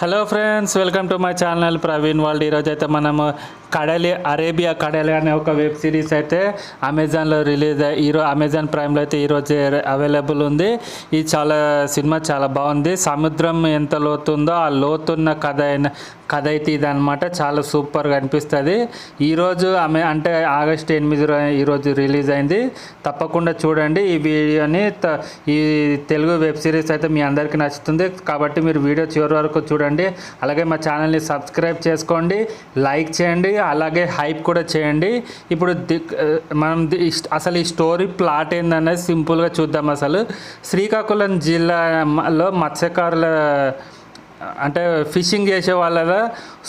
Hello friends welcome to my channel Praveen వాళ్ళు ఈరోజు అయితే మనము కడలి అరేబియా కడలి అనే ఒక వెబ్ సిరీస్ అయితే అమెజాన్లో రిలీజ్ ఈరోజు ఈరో అమెజాన్ ప్రైమ్లో అయితే ఈరోజు అవైలబుల్ ఉంది. ఇది చాలా సినిమా చాలా బాగుంది. సముద్రం ఎంత లోతుందో ఆ లోతున్న కథ అయిన కథ అయితే ఇది అనమాట చాలా సూపర్గా అనిపిస్తుంది. ఈరోజు ఆమె అంటే ఆగస్ట్ ఎనిమిది ఈరోజు రిలీజ్ అయింది. తప్పకుండా చూడండి. ఈ వీడియోని ఈ తెలుగు వెబ్ సిరీస్ అయితే మీ అందరికీ నచ్చుతుంది. కాబట్టి మీరు వీడియో చివరి వరకు చూడండి. అలాగే మా ఛానల్ని సబ్స్క్రైబ్ చేసుకోండి. లైక్ చేయండి. అలాగే హైప్ కూడా చేయండి. ఇప్పుడు మనం ది- అసలు ఈ స్టోరీ ప్లాట్ ఏందనేది సింపుల్గా చూద్దాం అసలు. శ్రీకాకుళం జిల్లాలో మత్స్యకారుల అంటే ఫిషింగ్ చేసే వాళ్ళ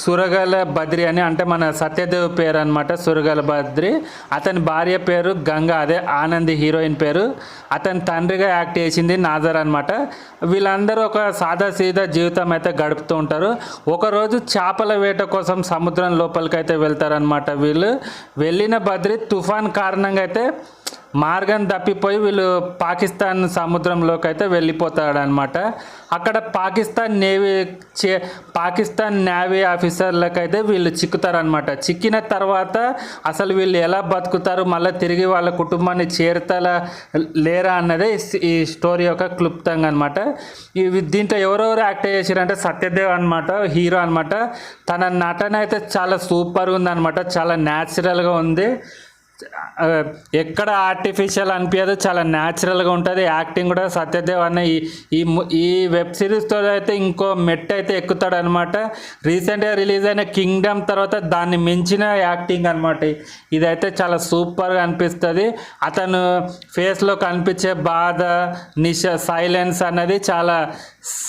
సురగల బద్రి అని అంటే మన సత్యదేవ్ పేరు అనమాట సురగల బద్రి. అతని భార్య పేరు గంగా అదే ఆనంది హీరోయిన్ పేరు. అతని తండ్రిగా యాక్ట్ చేసింది నాజర్ అనమాట వీళ్ళందరూ ఒక సాదా సీదా జీవితం అయితే గడుపుతూ ఉంటారు. ఒకరోజు చేపల వేట కోసం సముద్రం లోపలికి అయితే వెళ్తారనమాట వీళ్ళు. వెళ్ళిన బద్రి తుఫాన్ కారణంగా అయితే మార్గం తప్పిపోయి వీళ్ళు పాకిస్తాన్ సముద్రంలోకి అయితే వెళ్ళిపోతాడనమాట అక్కడ పాకిస్తాన్ నేవీ చే పాకిస్తాన్ నేవీ ఆఫీసర్లకైతే వీళ్ళు చిక్కుతారనమాట చిక్కిన తర్వాత అసలు వీళ్ళు ఎలా బతుకుతారు మళ్ళీ తిరిగి వాళ్ళ కుటుంబాన్ని చేరుతారా లేరా అన్నదే ఈ స్టోరీ యొక్క క్లుప్తంగా అనమాట ఇవి దీంట్లో ఎవరెవరు యాక్ట్ చేశారంటే సత్యదేవ్ అనమాట హీరో అనమాట తన నటన అయితే చాలా సూపర్గా ఉందనమాట చాలా న్యాచురల్గా ఉంది. ఎక్కడ ఆర్టిఫిషియల్ అనిపించదు చాలా న్యాచురల్గా ఉంటుంది. యాక్టింగ్ కూడా సత్యదేవ్ అన్న ఈ ఈ ఈ వెబ్ సిరీస్తో అయితే ఇంకో మెట్ అయితే ఎక్కుతాడు అనమాట రీసెంట్గా రిలీజ్ అయిన కింగ్డమ్ తర్వాత దాన్ని మించిన యాక్టింగ్ అనమాట ఇదైతే చాలా సూపర్గా అనిపిస్తుంది. అతను ఫేస్లో కనిపించే బాధ నిష సైలెన్స్ అన్నది చాలా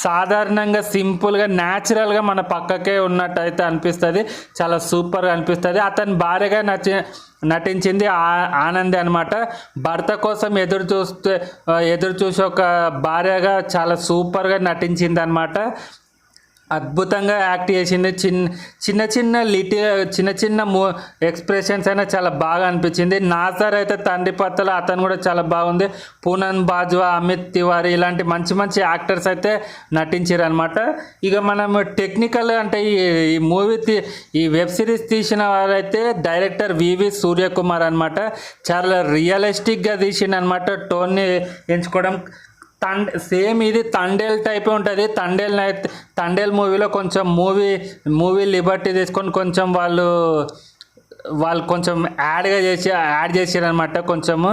సాధారణంగా సింపుల్గా న్యాచురల్గా మన పక్కకే ఉన్నట్టు అయితే అనిపిస్తుంది. చాలా సూపర్గా అనిపిస్తుంది. అతని భార్యగా నచ్చిన నటించింది ఆ- ఆనంది అనమాట భర్త కోసం ఎదురు చూస్తే ఎదురు చూసే ఒక భార్యగా చాలా సూపర్గా నటించింది అనమాట అద్భుతంగా యాక్ట్ చేసింది చిన్న చిన్న చిన్న లిటి చిన్న చిన్న మూ ఎక్స్ప్రెషన్స్ అయినా చాలా బాగా అనిపించింది. నాసర్ అయితే తండ్రి పత్తల అతను కూడా చాలా బాగుంది. పూనన్ బాజ్వా అమిత్ తివారీ ఇలాంటి మంచి మంచి యాక్టర్స్ అయితే నటించారు అనమాట ఇక మనం టెక్నికల్ అంటే ఈ ఈ మూవీ తీ ఈ వెబ్ సిరీస్ తీసిన వారైతే డైరెక్టర్ వివి సూర్యకుమార్ అనమాట చాలా రియలిస్టిక్గా తీసిన అనమాట టోన్ని ఎంచుకోవడం తండ్ సేమ్ ఇది తండేల్ టైప్ ఉంటుంది. తండేల్ నైట్ తండేల్ మూవీలో కొంచెం మూవీ మూవీ లిబర్టీ తీసుకొని కొంచెం వాళ్ళు వాళ్ళు కొంచెం యాడ్గా చేసి యాడ్ చేసారనమాట కొంచెము.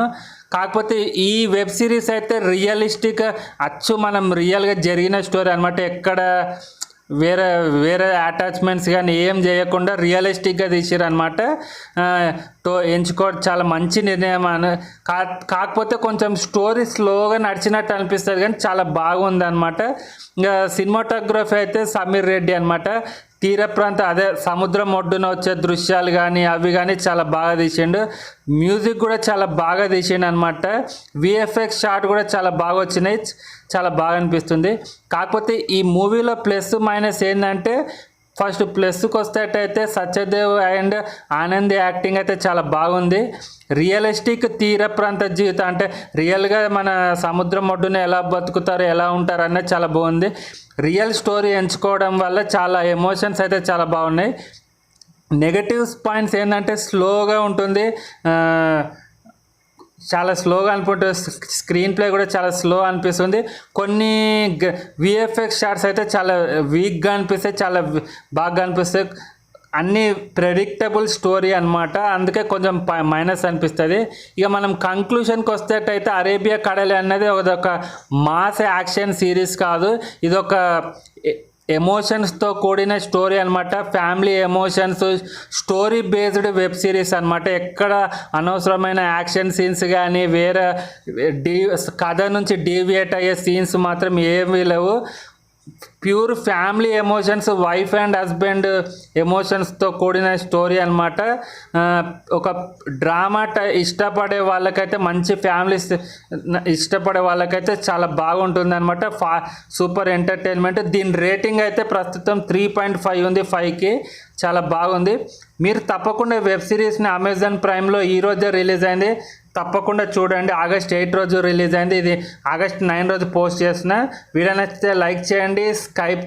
కాకపోతే ఈ వెబ్ సిరీస్ అయితే రియలిస్టిక్ అచ్చు మనం రియల్గా జరిగిన స్టోరీ అనమాట ఎక్కడ వేరే వేరే అటాచ్మెంట్స్ కానీ ఏం చేయకుండా రియలిస్టిక్గా తీసిరనమాట టో ఎంచుకోవడం చాలా మంచి నిర్ణయం అని కా కాకపోతే కొంచెం స్టోరీ స్లోగా నడిచినట్టు అనిపిస్తుంది కానీ చాలా బాగుంది అనమాట ఇంకా సినిమాటోగ్రఫీ అయితే సమీర్ రెడ్డి అనమాట తీర ప్రాంత అదే సముద్రం ఒడ్డున వచ్చే దృశ్యాలు కానీ అవి కానీ చాలా బాగా తీసిండు. మ్యూజిక్ కూడా చాలా బాగా తీసిండు అనమాట విఎఫ్ఎక్స్ షాట్ కూడా చాలా బాగా వచ్చినాయి. చాలా బాగా అనిపిస్తుంది. కాకపోతే ఈ మూవీలో ప్లస్ మైనస్ ఏంటంటే ఫస్ట్ ప్లస్కి వస్తేటైతే సత్యదేవ్ అండ్ ఆనంద్ యాక్టింగ్ అయితే చాలా బాగుంది. రియలిస్టిక్ తీర ప్రాంత జీవితం అంటే రియల్గా మన సముద్రం ఒడ్డున ఎలా బతుకుతారు ఎలా ఉంటారు అనేది చాలా బాగుంది. రియల్ స్టోరీ ఎంచుకోవడం వల్ల చాలా ఎమోషన్స్ అయితే చాలా బాగున్నాయి. నెగటివ్స్ పాయింట్స్ ఏంటంటే స్లోగా ఉంటుంది. చాలా స్లోగా అనిపిస్తుంది స్క్రీన్ ప్లే కూడా చాలా స్లో అనిపిస్తుంది. కొన్ని విఎఫ్ఎక్స్ షార్ట్స్ అయితే చాలా వీక్గా అనిపిస్తాయి చాలా బాగా అనిపిస్తాయి. అన్ని ప్రెడిక్టబుల్ స్టోరీ అనమాట అందుకే కొంచెం మైనస్ అనిపిస్తుంది. ఇక మనం కంక్లూషన్కి వస్తేటైతే అరేబియా కడలి అన్నది ఒక మాస్ యాక్షన్ సిరీస్ కాదు. ఇది ఒక ఎమోషన్స్తో కూడిన స్టోరీ అనమాట family emotions story based web series అనమాట ఎక్కడ అనవసరమైన యాక్షన్ సీన్స్ కానీ వేరే డీ కథ నుంచి డీవియేట్ అయ్యే సీన్స్ మాత్రం ఏమీ లేవు. Pure family emotions wife and husband ఎమోషన్స్తో కూడిన స్టోరీ అనమాట ఒక డ్రామా టై ఇష్టపడే వాళ్ళకైతే మంచి ఫ్యామిలీస్ ఇష్టపడే వాళ్ళకైతే చాలా బాగుంటుంది అనమాట ఫా సూపర్ ఎంటర్టైన్మెంట్. దీని రేటింగ్ అయితే ప్రస్తుతం త్రీ పాయింట్ ఫైవ్ ఉంది ఫైవ్కి చాలా బాగుంది. మీరు తప్పకుండా వెబ్ సిరీస్ని అమెజాన్ ప్రైమ్లో ఈరోజే రిలీజ్ అయింది. తప్పకుండా చూడండి. ఆగస్ట్ ఎయిట్ రోజు రిలీజ్ అయింది. ఇది ఆగస్ట్ నైన్ రోజు పోస్ట్ చేసిన వీడియో నచ్చితే లైక్ చేయండి స్కైప్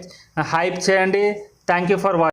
హైప్ చేయండి. Thank you for watching